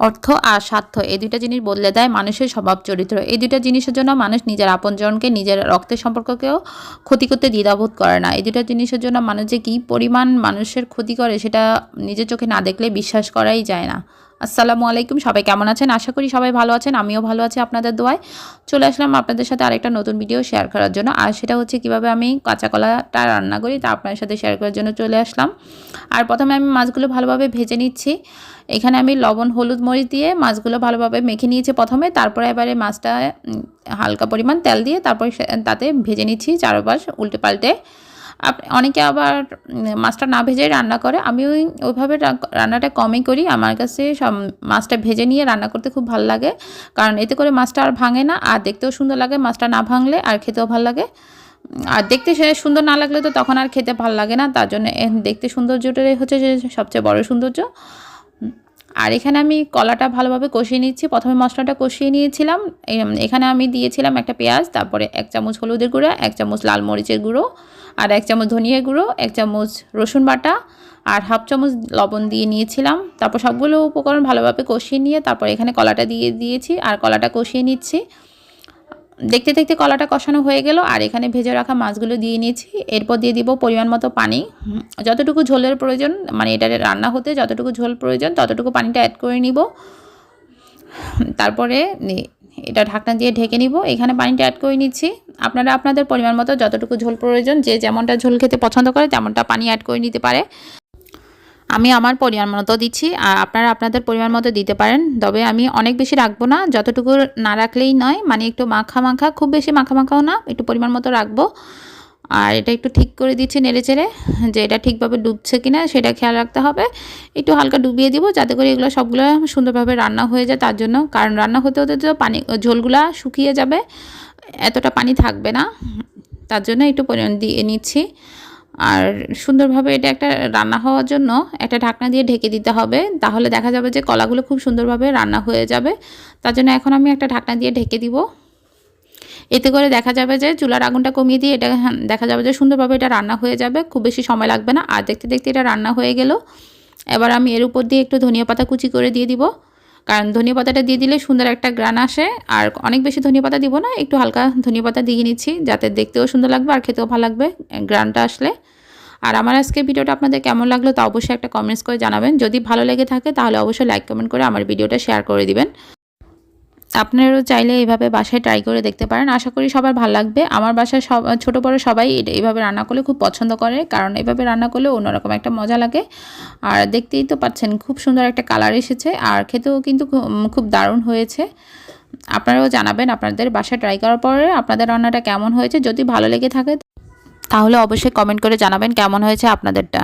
অর্থ আর স্বার্থ, এই দুইটা জিনিস বদলে দেয় মানুষের স্বভাব চরিত্র। এই দুইটা জিনিসের জন্য মানুষ নিজের আপনজনকে নিজের রক্তের সম্পর্ককেও ক্ষতি করতে দ্বিধাবোধ করে না। এই দুইটা জিনিসের জন্য মানুষ যে কী পরিমাণ মানুষের ক্ষতি করে, সেটা নিজের চোখে না দেখলে বিশ্বাস করাই যায় না। আসসালামু আলাইকুম। সবাই কেমন আছেন? আশা করি সবাই ভালো আছেন, আমিও ভালো আছি আপনাদের দোয়ায়। চলে আসলাম আপনাদের সাথে আরেকটা নতুন ভিডিও শেয়ার করার জন্য। আর সেটা হচ্ছে কীভাবে আমি কাঁচা কলাটা রান্না করি, তা আপনার সাথে শেয়ার করার জন্য চলে আসলাম। আর প্রথমে আমি মাছগুলো ভালোভাবে ভেজে নিচ্ছি। এখানে আমি লবণ, হলুদ, মরিচ দিয়ে মাছগুলো ভালোভাবে মেখে নিয়েছি প্রথমে। তারপরে এবারে মাছটা হালকা পরিমাণ তেল দিয়ে তারপর তাতে ভেজে নিচ্ছি চারপাশ উল্টে পাল্টে। অনেকে আবার মাছটা না ভেজে রান্না করে। আমি ওই ওইভাবে রান্নাটা কমই করি। আমার কাছে সব মাছটা ভেজে নিয়ে রান্না করতে খুব ভালো লাগে। কারণ এতে করে মাছটা আর ভাঙে না। আর দেখতেও সুন্দর লাগে মাছটা না ভাঙলে, আর খেতেও ভালো লাগে। আর দেখতে সুন্দর না লাগলে তো তখন আর খেতে ভালো লাগে না। তার জন্য দেখতে সৌন্দর্যটাই হচ্ছে যে সবচেয়ে বড় সৌন্দর্য। আর এখানে আমি কলাটা ভালোভাবে কষিয়ে নিচ্ছি। প্রথমে মশলাটা কষিয়ে নিয়েছিলাম। এখানে আমি দিয়েছিলাম একটা পেঁয়াজ, তারপরে এক চামচ হলুদের গুঁড়ো, এক চামচ লাল মরিচের গুঁড়ো। আর এক চামচ ধনিয়া গুঁড়ো, এক চামচ রসুন বাটা আর হাফ চামচ লবণ দিয়ে নিয়েছিলাম। তারপর সবগুলো উপকরণ ভালোভাবে কষিয়ে নিয়ে তারপর এখানে কলাটা দিয়ে দিয়েছি আর কলাটা কষিয়ে নিচ্ছি। দেখতে দেখতে কলাটা কষানো হয়ে গেল আর এখানে ভেজে রাখা মাছগুলো দিয়ে নিয়েছি। এরপর দিয়ে দিব পরিমাণ মতো পানি। যতটুকু ঝোলের প্রয়োজন মানে এটা রান্না হতে যতটুকু ঝোল প্রয়োজন, ততটুকু পানিটা অ্যাড করে নিব। তারপরে এটা ঢাকনা দিয়ে ঢেকে নিব। এখানে পানিটা অ্যাড করে নিচ্ছি। আপনারা আপনাদের পরিমাণ মতো যতটুকু ঝোল প্রয়োজন, যে যেমনটা ঝোল খেতে পছন্দ করে, তেমনটা পানি অ্যাড করে নিতে পারে। আমি আমার পরিমাণ মতো দিচ্ছি। আর আপনারা আপনাদের পরিমাণ মতো দিতে পারেন। তবে আমি অনেক বেশি রাখব না। যতটুকু না রাখলেই নয় মানে একটু মাখা মাখা, খুব বেশি মাখা মাখাও না, একটু পরিমাণ মতো রাখব। আর এটা একটু ঠিক করে দিচ্ছি নেড়ে চেড়ে, যে এটা ঠিকভাবে ডুবছে কিনা সেটা খেয়াল রাখতে হবে। একটু হালকা ডুবিয়ে দিব যাতে করে এগুলো সবগুলো সুন্দরভাবে রান্না হয়ে যায় তার জন্য। কারণ রান্না হতে হতে তো পানি, ঝোলগুলা শুকিয়ে যাবে, এতটা পানি থাকবে না। তার জন্য একটু দিয়ে নিচ্ছি। আর সুন্দরভাবে এটা একটা রান্না হওয়ার জন্য একটা ঢাকনা দিয়ে ঢেকে দিতে হবে। তাহলে দেখা যাবে যে কলাগুলো খুব সুন্দরভাবে রান্না হয়ে যাবে। তার জন্য এখন আমি একটা ঢাকনা দিয়ে ঢেকে দিব। এতে করে দেখা যাবে যে চুলার আগুনটা কমিয়ে দিয়ে এটা হ্যাঁ, দেখা যাবে যে সুন্দরভাবে এটা রান্না হয়ে যাবে। খুব বেশি সময় লাগবে না। আর দেখতে দেখতে এটা রান্না হয়ে গেল। এবার আমি এর উপর দিয়ে একটু ধনিয়া পাতা কুচি করে দিয়ে দিব। কারণ ধনিয়া পাতাটা দিয়ে দিলে সুন্দর একটা গ্রান আসে। আর অনেক বেশি ধনিয়া পাতা দিব না একটু হালকা ধনিয়া পাতা দিয়ে নিচ্ছি যাতে দেখতেও সুন্দর লাগবে আর খেতেও ভালো লাগবে গ্রানটা আসলে। আর আমার আজকে ভিডিওটা আপনাদের কেমন লাগল তা অবশ্যই একটা কমেন্টস করে জানাবেন। যদি ভালো লেগে থাকে তাহলে অবশ্যই লাইক কমেন্ট করে আমার ভিডিওটা শেয়ার করে দিবেন। আপনারাও চাইলে এইভাবে বাসায় ট্রাই করে দেখতে পারেন। আশা করি সবার ভালো লাগবে। আমার বাসায় সব, ছোটো বড়ো সবাই এইভাবে রান্না করলে খুব পছন্দ করে, কারণ এইভাবে রান্না করলে অন্যরকম একটা মজা লাগে। আর দেখতেই তো পাচ্ছেন, খুব সুন্দর একটা কালার এসেছে আর খেতেও কিন্তু খুব দারুণ হয়েছে। আপনারাও জানাবেন আপনাদের বাসায় ট্রাই করার পরে আপনাদের রান্নাটা কেমন হয়েছে। যদি ভালো লেগে থাকে, তাহলে অবশ্যই কমেন্ট করে জানাবেন কেমন হয়েছে আপনাদেরটা।